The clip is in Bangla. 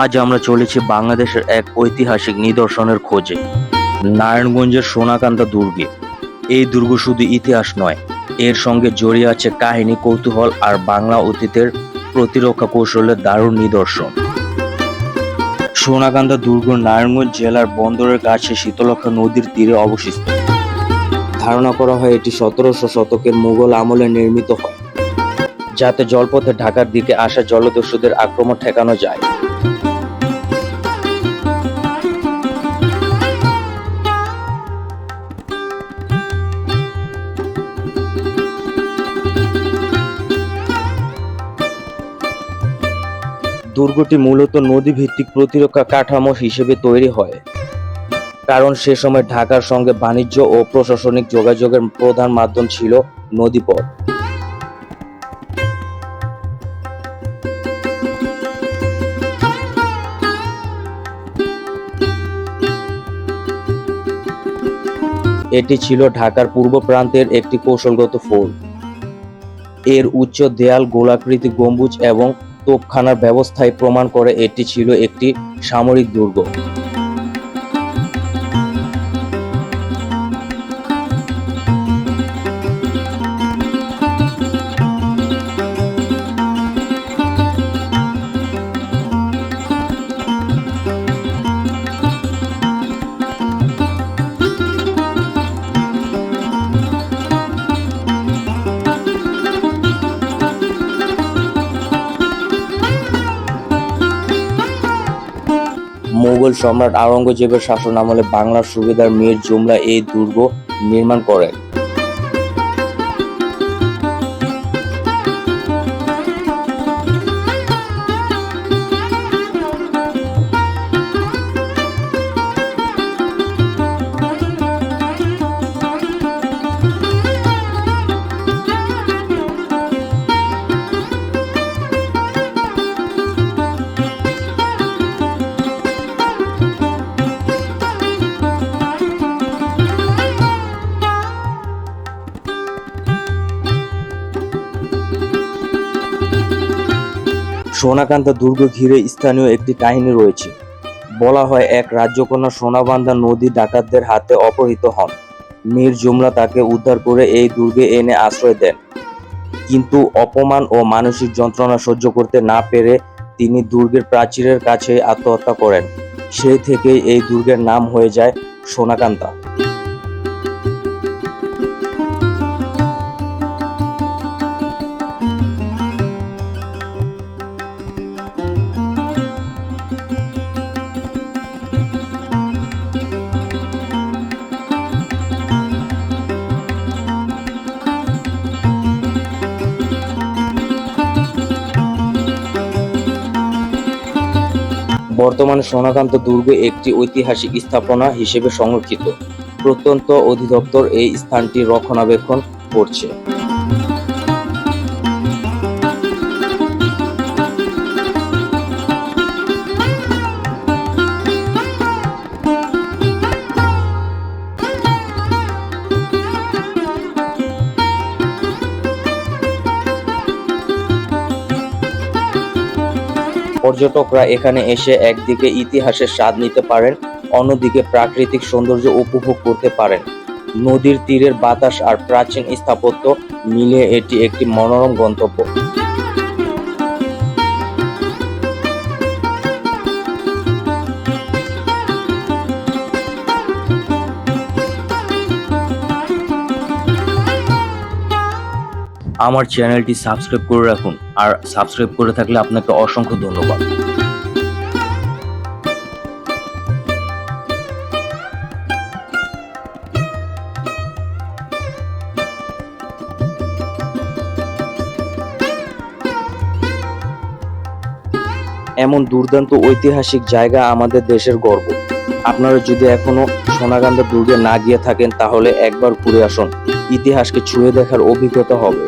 আজ আমরা চলেছি বাংলাদেশের এক ঐতিহাসিক নিদর্শনের খোঁজে, নারায়ণগঞ্জের সোনাকান্দা দুর্গে। এই দুর্গ শুধু ইতিহাস নয়, এর সঙ্গে জড়িয়ে আছে কাহিনী, কৌতূহল আর বাংলা অতীতের প্রতিরক্ষা কৌশলের দারুণ নিদর্শন। সোনাকান্দা দুর্গ নারায়ণগঞ্জ জেলার বন্দরের কাছে শীতলক্ষা নদীর তীরে অবস্থিত। ধারণা করা হয় এটি সতেরোশো শতকের মুঘল আমলে নির্মিত হয়, যাতে জলপথে ঢাকার দিকে আসা জলদস্যুদের আক্রমণ ঠেকানো যায়। দুর্গটি মূলত নদীভিত্তিক প্রতিরক্ষা কাঠামো হিসেবে তৈরি হয়। কারণ সে সময় ঢাকার সঙ্গে বাণিজ্য ও প্রশাসনিক যোগাযোগের প্রধান মাধ্যম ছিল নদীপথ। এটি ছিল ঢাকার পূর্ব প্রান্তের একটি কৌশলগত ফোর্ট। এর উচ্চ দেয়াল, গোলাকৃতি, গম্বুজ এবং তোপখানার ব্যবস্থায় প্রমাণ করে এটি ছিল একটি সামরিক দুর্গ। মোগল সম্রাট আওরঙ্গজেবের শাসন আমলে বাংলার সুবেদার মীর জুমলা এই দুর্গ নির্মাণ করেন। সোনাকান্তা দুর্গ ঘিরে স্থানীয় একটি কাহিনী রয়েছে। বলা হয়, এক রাজ্যকন্যা সোনাবান্ধা নদী ডাকাতদের হাতে অপহৃত হন। মীর জুমলা তাকে উদ্ধার করে এই দুর্গে এনে আশ্রয় দেন। কিন্তু অপমান ও মানসিক যন্ত্রণা সহ্য করতে না পেরে তিনি দুর্গের প্রাচীরের কাছে আত্মহত্যা করেন। সেই থেকেই এই দুর্গের নাম হয়ে যায় সোনাকান্তা। বর্তমানে সোনাকান্ত দুর্গ একটি ঐতিহাসিক স্থাপনা হিসেবে সংরক্ষিত। প্রত্যন্ত অধিদপ্তর এই স্থানটি রক্ষণাবেক্ষণ করছে। পর্যটকরা এখানে এসে একদিকে ইতিহাসের স্বাদ নিতে পারেন, অন্যদিকে প্রাকৃতিক সৌন্দর্য উপভোগ করতে পারেন। নদীর তীরের বাতাস আর প্রাচীন স্থাপত্য মিলে এটি একটি মনোরম গন্তব্য। আমার চ্যানেলটি সাবস্ক্রাইব করে রাখুন আর সাবস্ক্রাইব করে থাকলে আপনাকে অসংখ্য ধন্যবাদ। এমন দুর্দান্ত ঐতিহাসিক জায়গা আমাদের দেশের গর্ব। আপনারা যদি এখনও সোনাগান্ধা দুর্গে না গিয়ে থাকেন, তাহলে একবার ঘুরে আসুন। ইতিহাসকে ছুঁয়ে দেখার অভিজ্ঞতা হবে।